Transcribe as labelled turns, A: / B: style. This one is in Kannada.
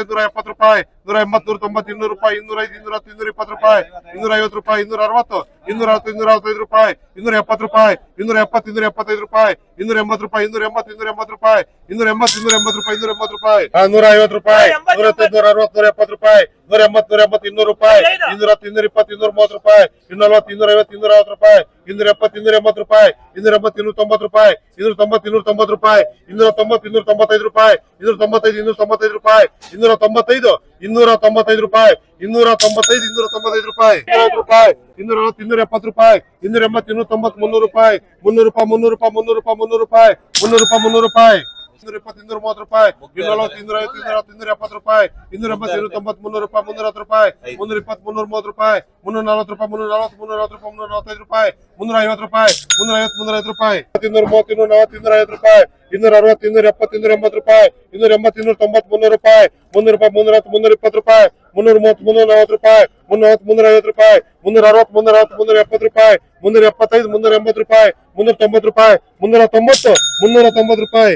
A: ಇನ್ನೂರ ಎಪ್ಪತ್ತು ರೂಪಾಯಿ ನೂರ ಎಂಬತ್ ನೂರ ತೊಂಬತ್ತು ಇನ್ನೂರು ರೂಪಾಯಿ ಇನ್ನೂರ ಐದು ಇನ್ನೂರ ಹತ್ತು ಇನ್ನೂರ ಇಪ್ಪತ್ತು ರೂಪಾಯಿ ಇನ್ನೂರ ಐವತ್ತು ರೂಪಾಯಿ ಇನ್ನೂರ ಅರವತ್ತು ಇನ್ನೂರ ಹತ್ತು ಇನ್ನೂರ ಅರವತ್ತೈದು ರೂಪಾಯಿ ಇನ್ನೂರ ಎಪ್ಪತ್ತು ರೂಪಾಯಿ ಇನ್ನೂರ ಎಪ್ಪತ್ತು ಇನ್ನೂರ ಎಪ್ಪತ್ತೈದು ರೂಪಾಯಿ ಇನ್ನೂರ ಎಂಬತ್ತು ರೂಪಾಯಿ ಇನ್ನೂರ ಎಂಬತ್ತು ಇನ್ನೂರ ಎಂಬತ್ತು ರೂಪಾಯಿ ಇನ್ನೂರ ಎಂಬತ್ತು ಇನ್ನೂರ ಎಂಬತ್ತು ರೂಪಾಯಿ ಇನ್ನೂರ ಎಂಬತ್ತು ರೂಪಾಯಿ ನೂರ ಐವತ್ತು ರೂಪಾಯಿ ನೂರ ನೂರ ಅರವತ್ತು ನೂರ ಎಪ್ಪತ್ತು ರೂಪಾಯಿ ನೂರ ಎಂಬತ್ತು ನೂರ ಎಂಬತ್ತು ಇನ್ನೂರು ರೂಪಾಯಿ ಇನ್ನೂರ ಹತ್ತು ಇನ್ನೂರ ಇಪ್ಪತ್ತು ಇನ್ನೂರ ಮೂವತ್ತು ರೂಪಾಯಿ ಇನ್ನೂರ ನಲವತ್ತು ಇನ್ನೂರ ಐವತ್ತು ಇನ್ನೂರ ಅರವತ್ತು ರೂಪಾಯಿ ಇನ್ನೂರ ಎಪ್ಪತ್ತು ಇನ್ನೂರ ಎಂಬತ್ತು ರೂಪಾಯಿ ಇನ್ನೂರ ಎಂಬತ್ತು ಇನ್ನೂರ ತೊಂಬತ್ತು ರೂಪಾಯಿ ಇನ್ನೂರ ತೊಂಬತ್ತು ಇನ್ನೂರ ತೊಂಬತ್ತು ರೂಪಾಯಿ ಇನ್ನೂರ ತೊಂಬತ್ತು ಇನ್ನೂರ ತೊಂಬತ್ತೈದು ರೂಪಾಯಿ ಇನ್ನೂರ ತೊಂಬತ್ತೈದು ಇನ್ನೂರ ತೊಂಬತ್ತೈದು ರೂಪಾಯಿ ಇನ್ನೂರ ತೊಂಬತ್ತೈದು ಇನ್ನೂರ ತೊಂಬತ್ತೈದು ರೂಪಾಯಿ ಇನ್ನೂರ ತೊಂಬತ್ತೈದು ಇನ್ನೂರ ತೊಂಬತ್ತೈದು ರೂಪಾಯಿ ರೂಪಾಯಿ ಇನ್ನೂರ ಅರವತ್ತು ಇನ್ನೂರ ಎಪ್ಪತ್ತು ರೂಪಾಯಿ ಇನ್ನೂರ ಎಂಬತ್ತು ಇನ್ನೂರ ತೊಂಬತ್ತು ಮುನ್ನೂರು ರೂಪಾಯಿ ಮುನ್ನೂರು ರೂಪಾಯಿ ಮುನ್ನೂರು ರೂಪಾಯಿ ಮುನ್ನೂರು ರೂಪಾಯಿ ಮುನ್ನೂರು ರೂಪಾಯಿ ಮುನ್ನೂರು ರೂಪಾಯಿ ಮುನ್ನೂರು ರೂಪಾಯಿ ಇನ್ನೂರ ಇಪ್ಪತ್ತು ಇನ್ನೂರ ಮೂವತ್ತು ರೂಪಾಯಿ. ಇನ್ನೂರ ನಲವತ್ತು ಇನ್ನೂರ ಐವತ್ತು ಇನ್ನೂರ ಹತ್ತು ಇನ್ನೂರ ಎಪ್ಪತ್ತು ರೂಪಾಯಿ. ಇನ್ನೂರ ಎಂಬತ್ತು ಇನ್ನೂರ ತೊಂಬತ್ತು ಮುನ್ನೂರು ರೂಪಾಯಿ ಮುನ್ನೂರ ಹತ್ತು ರೂಪಾಯಿ. ಮುನ್ನೂರ ಇಪ್ಪತ್ತು ಮುನ್ನೂರ ಮೂವತ್ತು ರೂಪಾಯಿ. ಮುನ್ನೂರ ನಲವತ್ತು ರೂಪಾಯಿ ಮುನ್ನೂರ ನಲವತ್ತು ಮುನ್ನೂರ ನಲವತ್ತು ರೂಪಾಯಿ ಮುನ್ನೂರ ನಲವತ್ತೈದು ರೂಪಾಯಿ. ಮುನ್ನೂರ ಐವತ್ತು ರೂಪಾಯಿ ಮುನ್ನೂರ ಐವತ್ತು ಮುನ್ನೂರ ಐವತ್ತು ರೂಪಾಯಿ. ಇನ್ನೂರ ಮೂವತ್ತು ಇನ್ನೂರ ನಲವತ್ತು ಇನ್ನೂರ ಐವತ್ತು ರೂಪಾಯಿ. ಇನ್ನೂರ ಅರವತ್ತು ಇನ್ನೂರ ಎಪ್ಪತ್ತು ಇನ್ನೂರ ಎಂಬತ್ತು ರೂಪಾಯಿ. ಇನ್ನೂರ ಎಂಬತ್ತು ಇನ್ನೂರ ತೊಂಬತ್ತು ಮುನ್ನೂರು ರೂಪಾಯಿ. ಮುನ್ನೂರು ರೂಪಾಯಿ ಮುನ್ನೂರ ಹತ್ತು ಮುನ್ನೂರ ಇಪ್ಪತ್ತು ರೂಪಾಯಿ. ಮುನ್ನೂರ ಮೂವತ್ತು ಮುನ್ನೂರ ನಲವತ್ತು ರೂಪಾಯಿ. ಮುನ್ನೂರ ಮುನ್ನೂರ ಐವತ್ತು ರೂಪಾಯಿ. ಮುನ್ನೂರ ಅರವತ್ತು ಮುನ್ನೂರ ಹತ್ತು ಮುನ್ನೂರ ಎಪ್ಪತ್ತು ರೂಪಾಯಿ. ಮುನ್ನೂರ ಎಪ್ಪತ್ತೈದು ಮುನ್ನೂರ ಎಂಬತ್ತು ರೂಪಾಯಿ. ಮುನ್ನೂರ ತೊಂಬತ್ತು ರೂಪಾಯಿ. ಮುನ್ನೂರ ತೊಂಬತ್ತು ಮುನ್ನೂರ ತೊಂಬತ್ತು ರೂಪಾಯಿ.